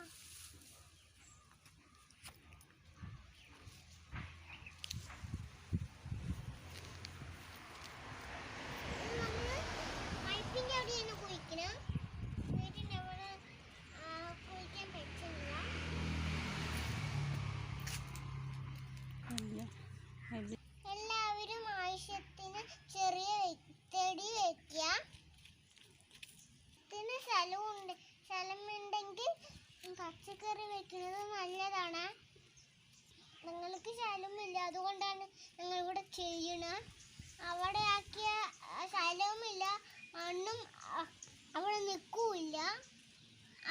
Yeah. ഞങ്ങൾക്ക് സ്ഥലമില്ല അതുകൊണ്ടാണ് ഞങ്ങൾ ഇവിടെ ചെയ്യണത് അവിടെ ആക്കിയ സ്ഥലവുമില്ല മണ്ണും അവിടെ നിൽക്കൂല്ല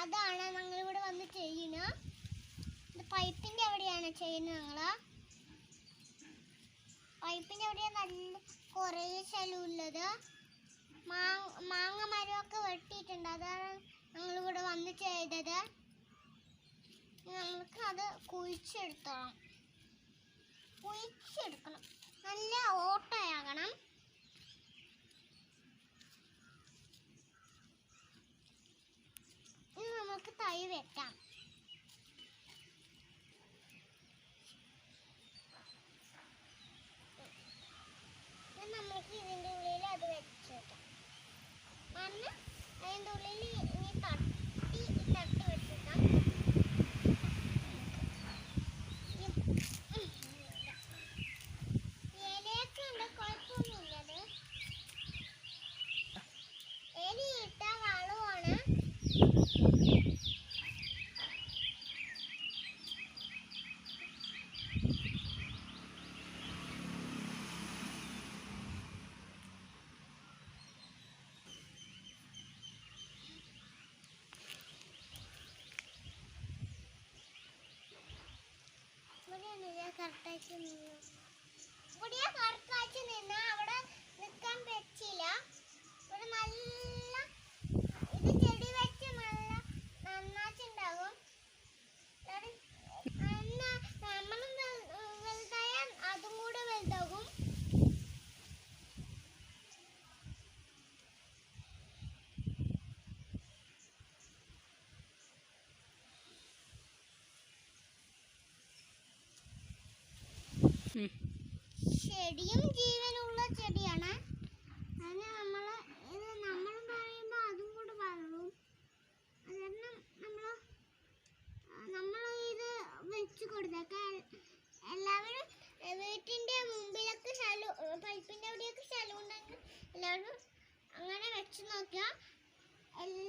അതാണ് ഞങ്ങൾ ഇവിടെ വന്ന് ചെയ്യണത് ഇത് പൈപ്പിന്റെ അവിടെയാണ് ചെയ്യുന്നത് ഞങ്ങൾ പൈപ്പിന്റെ അവിടെ നല്ല കുറേ സ്ഥലമുള്ളത് മാങ്ങ മാങ്ങ മരമൊക്കെ വെട്ടിയിട്ടുണ്ട്. അതാണ് ഞങ്ങളിവിടെ വന്ന് ചെയ്തത്. ഞങ്ങൾക്ക് അത് കുഴിച്ചെടുത്തോളാം കുഴിച്ചെടുക്കണം. നല്ല ഓട്ടയാകണം. ഇനി നമുക്ക് തൈ വെക്കാം നമുക്ക് ഇതിന്റെ ഉള്ളിൽ അത് വെച്ച് വെക്കാം. മണ്ണ് അതിന്റെ ഉള്ളിൽ ഇനി തട്ടി കറക്റ്റായിട്ട് നിന്ന് ഇവിടെ കറക്റ്റായിട്ട് നിന്ന് അവിടെ നിൽക്കാൻ പറ്റില്ല ഇവിടെ നല്ല ഇത് ചെടി വെച്ച് നല്ല നന്നായിട്ടുണ്ടാകും ഇവിടെ എന്നാ നമ്മളും വൽ- വലുതായാൽ അതും കൂടെ വലുതാകും ഉം. ചെടിയും ജീവനുള്ള ചെടിയാണ്. അതിന് നമ്മൾ നമ്മൾ പറയുമ്പോൾ അതും കൂടെ വളരും. അതുകാരണം നമ്മൾ നമ്മൾ ഇത് വെച്ച് കൊടുത്തേക്ക എല്ലാവരും വീട്ടിന്റെ മുമ്പിലൊക്കെ സ്ഥലം പൈപ്പിന്റെ അവിടെയൊക്കെ സ്ഥലം ഉണ്ടെങ്കിൽ എല്ലാവരും അങ്ങനെ വെച്ച് നോക്കിയാൽ എല്ലാവരും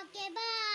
Okay, bye.